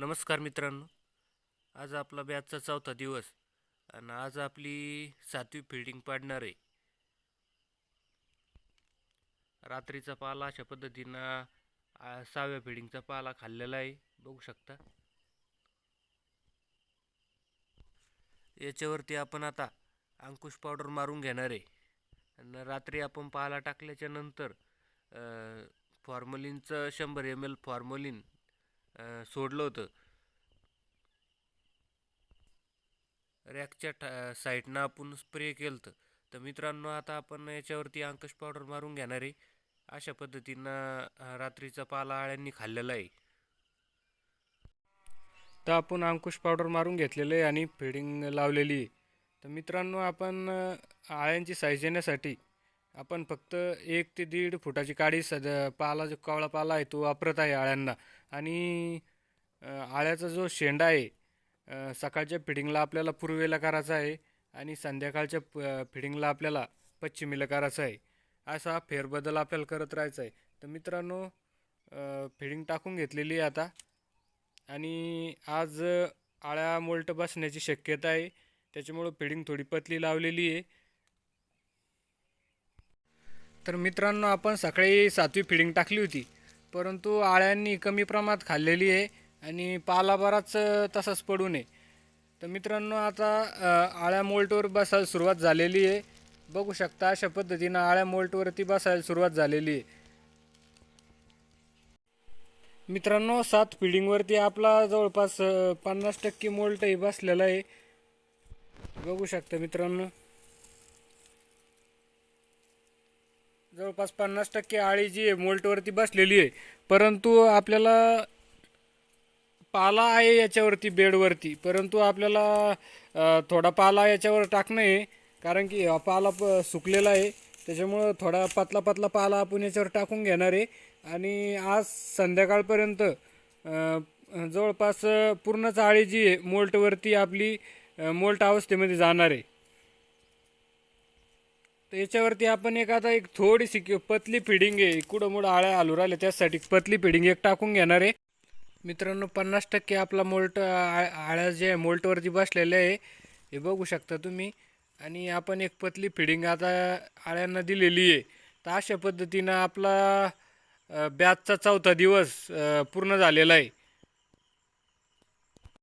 नमस्कार मित्रांनो. आज आपला बॅचचा चौथा दिवस आणि आज आपली सातवी फिल्डिंग पाडणार आहे. रात्रीचा पाला अशा पद्धतीनं सहाव्या फिल्डिंगचा पाला खाल्लेला आहे. बघू शकता. याच्यावरती आपण आता अंकुश पावडर मारून घेणार आहे. आणि रात्री आपण पाला टाकल्याच्या नंतर फॉर्मलिनचं शंभर एम एल फॉर्मलिन सोडलं होतं. रॅकच्या ठा साईडनं आपण स्प्रे केलं होतं तर मित्रांनो आता आपण याच्यावरती अंकुश पावडर मारून घेणार आहे. अशा पद्धतीनं रात्रीचा पाला आळ्यांनी खाल्लेला आहे. तर आपण अंकुश पावडर मारून घेतलेलं आहे आणि फिडिंग लावलेली आहे. तर मित्रांनो आपण आळ्यांची साईज येण्यासाठी आपण फक्त एक ते दीड फुटाची काडी सद पाला जो कावळा पाला आहे तो वापरत आहे आळ्यांना. आणि आळ्याचा जो शेंडा आहे सकाळच्या फिडिंगला आपल्याला पूर्वेला करायचा आहे आणि संध्याकाळच्या प- फिडिंगला आपल्याला पश्चिमेला करायचा आहे. असा फेरबदल आपल्याला करत राहायचा आहे. तर मित्रांनो फिडिंग टाकून घेतलेली आहे आता. आणि आज आळ्या मोल्ट बसण्याची शक्यता आहे. त्याच्यामुळं फिडिंग थोडी पतली लावलेली आहे. तर मित्रांनो आपण सकाळी सातवी फिडिंग टाकली होती. परंतु आळ्यांनी कमी प्रमाणात खाल्लेली आहे आणि पाला बराच तसाच पडू नये. तर मित्रांनो आता आळ्या मोल्टवर बसायला सुरुवात झालेली आहे. बघू शकता अशा पद्धतीनं आळ्या मोल्टवरती बसायला सुरुवात झालेली आहे. मित्रांनो सात फिडिंगवरती आपला जवळपास पन्नास टक्के मोल्टही बसलेला आहे. बघू शकता मित्रांनो. जवळपास पन्नास टक्के आळी जी आहे मोल्टवरती बसलेली आहे. परंतु आपल्याला पाला आहे याच्यावरती बेडवरती. परंतु आपल्याला थोडा पाला याच्यावर टाकणं आहे कारण की हा पाला प सुकलेला आहे. त्याच्यामुळं थोडा पतला पतला पाला आपण याच्यावर टाकून घेणार आहे. आणि आज संध्याकाळपर्यंत जवळपास पूर्णच आळी जी आहे मोल्टवरती आपली मोल्ट अवस्थेमध्ये जाणार आहे. तर याच्यावरती आपण एक आता एक थोडीशी पतली फिडिंग आहे. कुठं मुडं आळ्या आलू राहिल्या त्यासाठी पतली फिडिंग एक टाकून घेणार आहे. मित्रांनो पन्नास टक्के आपला मोल्ट आ- आळ्या जे आहे मोल्टवरती बसलेले आहे. हे बघू शकता तुम्ही. आणि आपण एक पतली फिडिंग आता आळ्यांना दिलेली आहे. तर अशा पद्धतीनं आपला बॅचचा चौथा दिवस पूर्ण झालेला आहे.